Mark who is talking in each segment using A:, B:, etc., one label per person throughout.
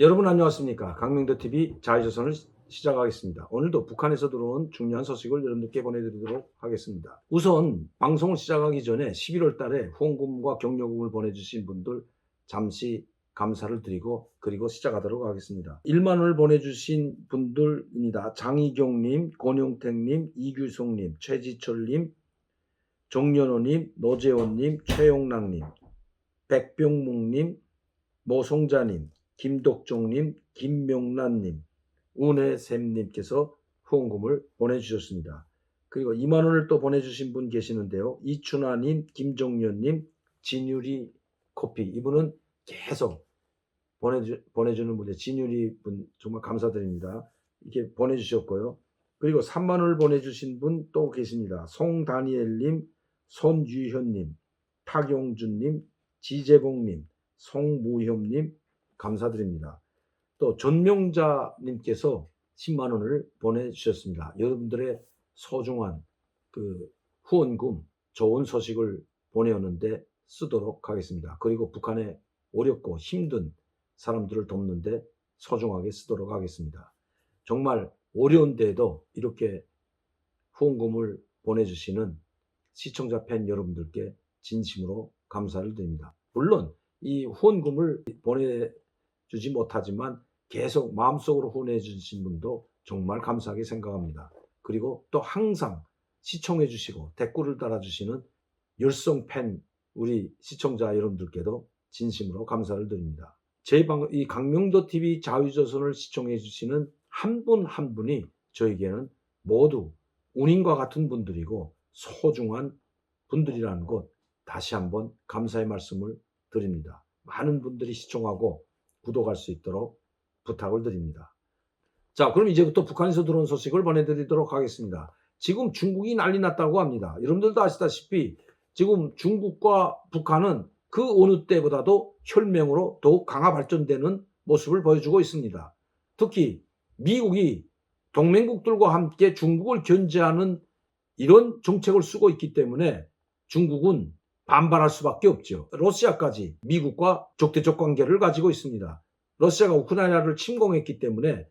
A: 여러분 안녕하십니까 강명도TV 자유조선을 시- 시작하겠습니다. 오늘도 북한에서 들어온 중요한 소식을 여러분들께 보내드리도록 하겠습니다. 우선 방송을 시작하기 전에 11월 달에 후원금과 격려금을 보내주신 분들 잠시 감사를 드리고 그리고 시작하도록 하겠습니다. 1만 원을 보내주신 분들입니다. 장희경님, 권용택님, 이규송님, 최지철님, 정연호님, 노재원님, 최용락님, 백병묵님, 모송자님, 김덕종님, 김명란님, 운해샘님께서 후원금을 보내주셨습니다. 그리고 2만 원을 또 보내주신 분 계시는데요. 이춘하님, 김종련님, 진유리 커피 이분은 계속 보내주, 보내주는 분의 진유리 분 정말 감사드립니다. 이렇게 보내주셨고요. 그리고 3만 원을 보내주신 분 또 계십니다. 송다니엘님, 손유현님, 탁용준님, 지재봉님, 송무협님 감사드립니다. 또 전명자님께서 10만 원을 보내주셨습니다. 여러분들의 소중한 그 후원금 좋은 소식을 보내었는데 쓰도록 하겠습니다. 그리고 북한의 어렵고 힘든 사람들을 돕는데 소중하게 쓰도록 하겠습니다. 정말 어려운데도 이렇게 후원금을 보내주시는 시청자 팬 여러분들께 진심으로 감사를 드립니다. 물론 이 후원금을 보내 주지 못하지만 계속 마음속으로 후원해 주신 분도 정말 감사하게 생각합니다. 그리고 또 항상 시청해 주시고 댓글을 달아 주시는 열성 팬 우리 시청자 여러분들께도 진심으로 감사를 드립니다. 제 방, 이 강명도 TV 자유조선을 시청해 주시는 한 분한 분이 저에게는 모두 운인과 같은 분들이고 소중한 분들이라는 것 다시 한번 감사의 말씀을 드립니다. 많은 분들이 시청하고 구독할 수 있도록 부탁을 드립니다. 자, 그럼 이제부터 북한에서 들어온 소식을 보내드리도록 하겠습니다. 지금 중국이 난리 났다고 합니다. 여러분들도 아시다시피 지금 중국과 북한은 그 어느 때보다도 혈맹으로 더욱 강화 발전되는 모습을 보여주고 있습니다. 특히 미국이 동맹국들과 함께 중국을 견제하는 이런 정책을 쓰고 있기 때문에 중국은 반발할 수밖에 없죠. 러시아까지 미국과 적대적 관계를 가지고 있습니다. 러시아가 우크라이나를 침공했기 때문에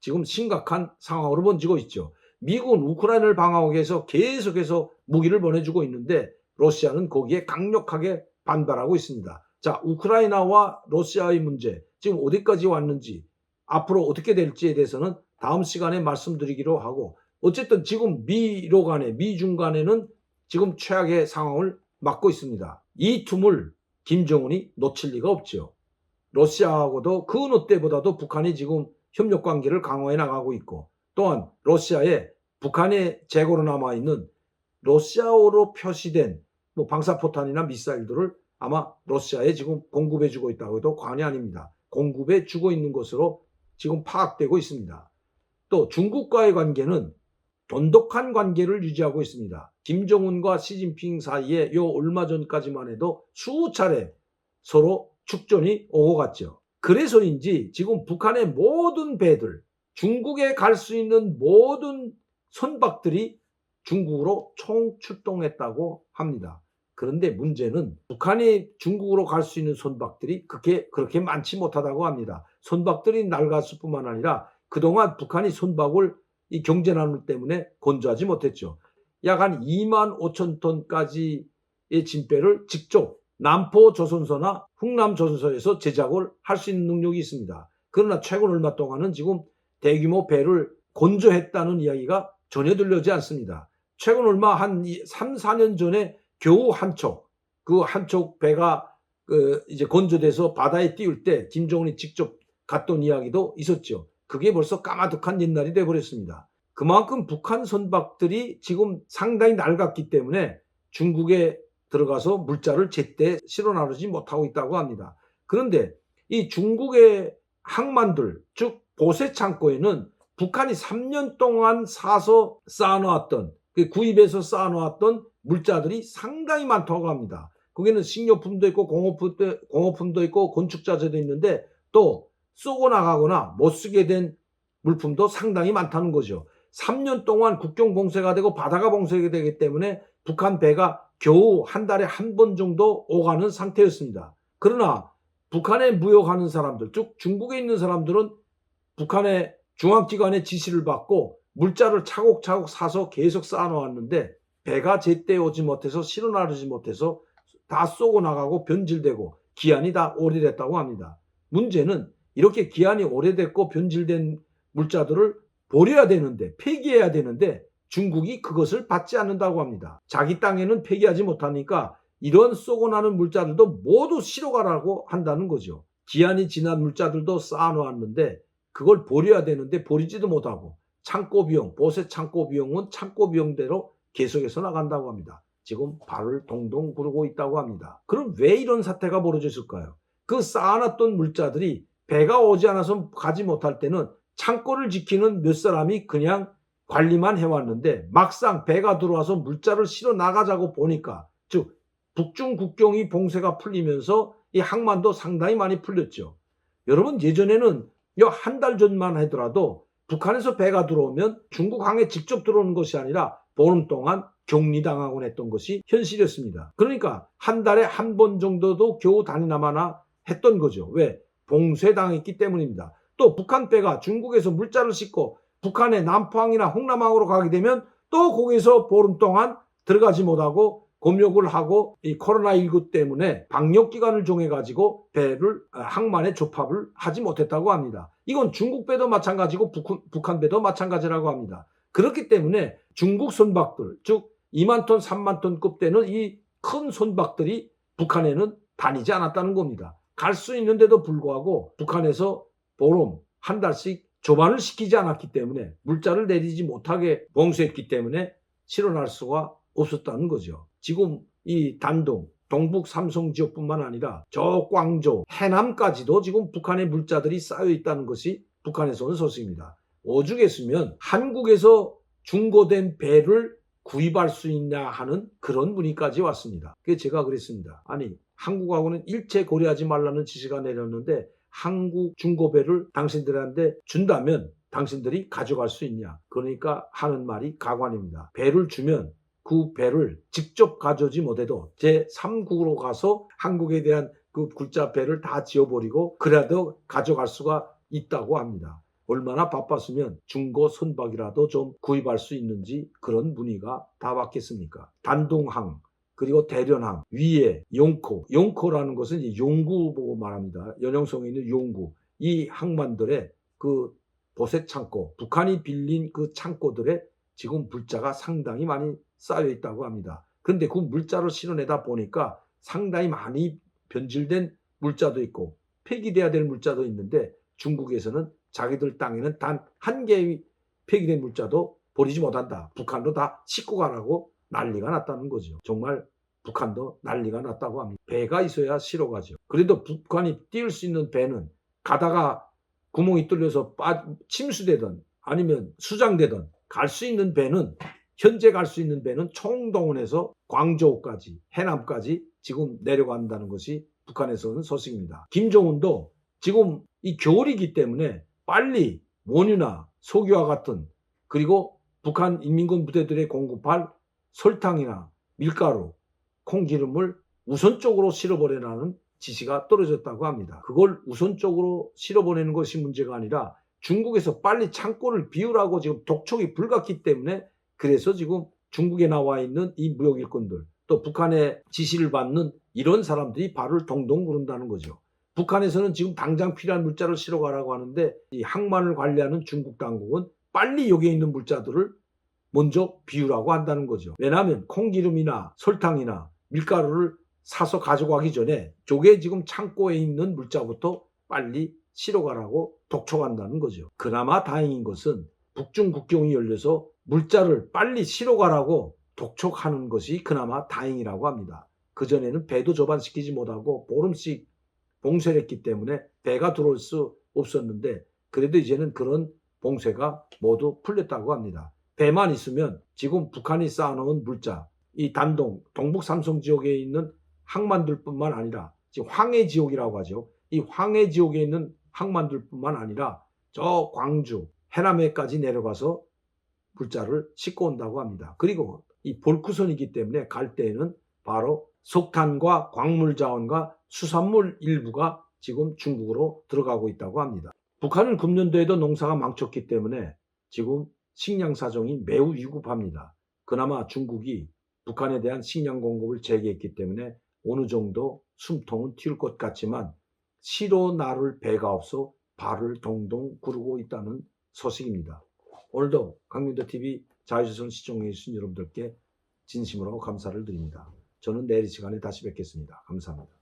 A: 지금 심각한 상황으로 번지고 있죠. 미국은 우크라이나를 방어하기 위해서 계속해서 무기를 보내주고 있는데 러시아는 거기에 강력하게 반발하고 있습니다. 자, 우크라이나와 러시아의 문제 지금 어디까지 왔는지 앞으로 어떻게 될지에 대해서는 다음 시간에 말씀드리기로 하고 어쨌든 지금 미로 간에 미중 간에는 지금 최악의 상황을 맞고 있습니다. 이 틈을 김정은이 놓칠 리가 없죠. 러시아하고도 그 어느 때보다도 북한이 지금 협력 관계를 강화해 나가고 있고 또한 러시아에 북한의 재고로 남아 있는 러시아어로 표시된 뭐 방사포탄이나 미사일들을 아마 러시아에 지금 공급해 주고 있다고 해도 과언이 아닙니다. 공급해 주고 있는 것으로 지금 파악되고 있습니다. 또 중국과의 관계는 돈독한 관계를 유지하고 있습니다. 김정은과 시진핑 사이에 요 얼마 전까지만 해도 수차례 서로 축전이 오고 갔죠. 그래서인지 지금 북한의 모든 배들, 중국에 갈 수 있는 모든 선박들이 중국으로 총 출동했다고 합니다. 그런데 문제는 북한이 중국으로 갈 수 있는 선박들이 그렇게, 그렇게 많지 못하다고 합니다. 선박들이 낡았을 뿐만 아니라 그동안 북한이 선박을 이 경제난로 때문에 건조하지 못했죠. 약 한 2만 5천 톤까지의 진배를 직접 남포 조선소나 흥남 조선소에서 제작을 할 수 있는 능력이 있습니다. 그러나 최근 얼마 동안은 지금 대규모 배를 건조했다는 이야기가 전혀 들려오지 않습니다. 최근 얼마 한 3, 4년 전에 겨우 한 척, 그 한 척 배가 그 이제 건조돼서 바다에 띄울 때 김정은이 직접 갔던 이야기도 있었죠. 그게 벌써 까마득한 옛날이 돼버렸습니다. 그만큼 북한 선박들이 지금 상당히 낡았기 때문에 중국에 들어가서 물자를 제때 실어 나르지 못하고 있다고 합니다. 그런데 이 중국의 항만들, 즉 보세 창고에는 북한이 3년 동안 사서 쌓아놓았던 그 구입해서 쌓아놓았던 물자들이 상당히 많다고 합니다. 거기는 식료품도 있고 공업품도, 공업품도 있고 건축자재도 있는데 또 쏘고 나가거나 못 쓰게 된 물품도 상당히 많다는 거죠. 3년 동안 국경 봉쇄가 되고 바다가 봉쇄가 되기 때문에 북한 배가 겨우 한 달에 한 번 정도 오가는 상태였습니다. 그러나 북한에 무역하는 사람들, 즉 중국에 있는 사람들은 북한의 중앙기관의 지시를 받고 물자를 차곡차곡 사서 계속 쌓아놓았는데 배가 제때 오지 못해서 실어 나르지 못해서 다 쏘고 나가고 변질되고 기한이 다 오래됐다고 합니다. 문제는 이렇게 기한이 오래됐고 변질된 물자들을 버려야 되는데 폐기해야 되는데 중국이 그것을 받지 않는다고 합니다. 자기 땅에는 폐기하지 못하니까 이런 쏘고 나는 물자들도 모두 실어가라고 한다는 거죠. 기한이 지난 물자들도 쌓아놓았는데 그걸 버려야 되는데 버리지도 못하고 창고 비용, 보세 창고 비용은 창고 비용대로 계속해서 나간다고 합니다. 지금 발을 동동 구르고 있다고 합니다. 그럼 왜 이런 사태가 벌어졌을까요? 그 쌓아놨던 물자들이 배가 오지 않아서 가지 못할 때는 창고를 지키는 몇 사람이 그냥 관리만 해왔는데 막상 배가 들어와서 물자를 실어 나가자고 보니까 즉 북중 국경이 봉쇄가 풀리면서 이 항만도 상당히 많이 풀렸죠. 여러분 예전에는 한 달 전만 하더라도 북한에서 배가 들어오면 중국 항에 직접 들어오는 것이 아니라 보름 동안 격리당하곤 했던 것이 현실이었습니다. 그러니까 한 달에 한 번 정도도 겨우 다니나마나 했던 거죠. 왜? 봉쇄당했기 때문입니다. 또 북한 배가 중국에서 물자를 싣고 북한의 남포항이나 홍남항으로 가게 되면 또 거기서 보름 동안 들어가지 못하고 검역을 하고 이 코로나19 때문에 방역 기간을 정해 가지고 배를 아, 항만에 접합을 하지 못했다고 합니다. 이건 중국 배도 마찬가지고 북한, 북한 배도 마찬가지라고 합니다. 그렇기 때문에 중국 선박들 즉 2만 톤, 3만 톤급 되는 이 큰 선박들이 북한에는 다니지 않았다는 겁니다. 갈 수 있는데도 불구하고 북한에서 보름 한 달씩 조반을 시키지 않았기 때문에 물자를 내리지 못하게 봉쇄했기 때문에 실현할 수가 없었다는 거죠. 지금 이 단동, 동북 삼성 지역뿐만 아니라 저 광주, 해남까지도 지금 북한의 물자들이 쌓여 있다는 것이 북한에서 온 소식입니다. 오죽했으면 한국에서 중고된 배를 구입할 수 있냐 하는 그런 분위기까지 왔습니다. 그게 제가 그랬습니다. 아니, 한국하고는 일체 고려하지 말라는 지시가 내렸는데 한국 중고배를 당신들한테 준다면 당신들이 가져갈 수 있냐. 그러니까 하는 말이 가관입니다. 배를 주면 그 배를 직접 가져오지 못해도 제 3국으로 가서 한국에 대한 그 굴자 배를 다 지어버리고 그래도 가져갈 수가 있다고 합니다. 얼마나 바빴으면 중고 선박이라도 좀 구입할 수 있는지 그런 문의가 다 받겠습니까? 단동항, 그리고 대련항, 위에 용코. 용코라는 것은 이제 용구 보고 말합니다. 연영성에 있는 용구. 이 항만들의 그 보세 창고, 북한이 빌린 그 창고들에 지금 물자가 상당히 많이 쌓여 있다고 합니다. 그런데 그 물자를 실어내다 보니까 상당히 많이 변질된 물자도 있고 폐기돼야 될 물자도 있는데 중국에서는 자기들 땅에는 단 한 개의 폐기된 물자도 버리지 못한다. 북한도 다 싣고 가라고 난리가 났다는 거죠. 정말 북한도 난리가 났다고 합니다. 배가 있어야 실어 가죠. 그래도 북한이 띄울 수 있는 배는 가다가 구멍이 뚫려서 빠, 침수되든 아니면 수장되든 갈수 있는 배는 현재 갈 수 있는 배는 총동원해서 광저우까지 해남까지 지금 내려간다는 것이 북한에서는 소식입니다. 김정은도 지금 이 겨울이기 때문에 빨리 원유나 석유와 같은 그리고 북한 인민군 부대들의 공급할 설탕이나 밀가루, 콩기름을 우선적으로 실어보내라는 지시가 떨어졌다고 합니다. 그걸 우선적으로 실어보내는 것이 문제가 아니라 중국에서 빨리 창고를 비우라고 지금 독촉이 불갔기 때문에 그래서 지금 중국에 나와 있는 이 무역 일꾼들 또 북한의 지시를 받는 이런 사람들이 발을 동동 구른다는 거죠. 북한에서는 지금 당장 필요한 물자를 실어가라고 하는데 이 항만을 관리하는 중국 당국은 빨리 여기에 있는 물자들을 먼저 비우라고 한다는 거죠. 왜냐하면 콩기름이나 설탕이나 밀가루를 사서 가져가기 전에 저게 지금 창고에 있는 물자부터 빨리 실어가라고 독촉한다는 거죠. 그나마 다행인 것은 북중 국경이 열려서 물자를 빨리 실어가라고 독촉하는 것이 그나마 다행이라고 합니다. 그전에는 배도 저반시키지 못하고 보름씩 봉쇄를 했기 때문에 배가 들어올 수 없었는데 그래도 이제는 그런 봉쇄가 모두 풀렸다고 합니다. 배만 있으면 지금 북한이 쌓아놓은 물자, 이 단동, 동북 삼성 지역에 있는 항만들뿐만 아니라 지금 황해 지역이라고 하죠. 이 황해 지역에 있는 항만들뿐만 아니라 저 광주, 해남해까지 내려가서 물자를 싣고 온다고 합니다. 그리고 이 볼크선이기 때문에 갈 때에는 바로 석탄과 광물 자원과 수산물 일부가 지금 중국으로 들어가고 있다고 합니다. 북한은 금년도에도 농사가 망쳤기 때문에 지금 식량 사정이 매우 위급합니다. 그나마 중국이 북한에 대한 식량 공급을 재개했기 때문에 어느 정도 숨통은 튈 것 같지만 시로 나를 배가 없어 발을 동동 구르고 있다는 소식입니다. 오늘도 강민도 TV 자유조선 시청해주신 여러분들께 진심으로 감사를 드립니다. 저는 내일 이 시간에 다시 뵙겠습니다. 감사합니다.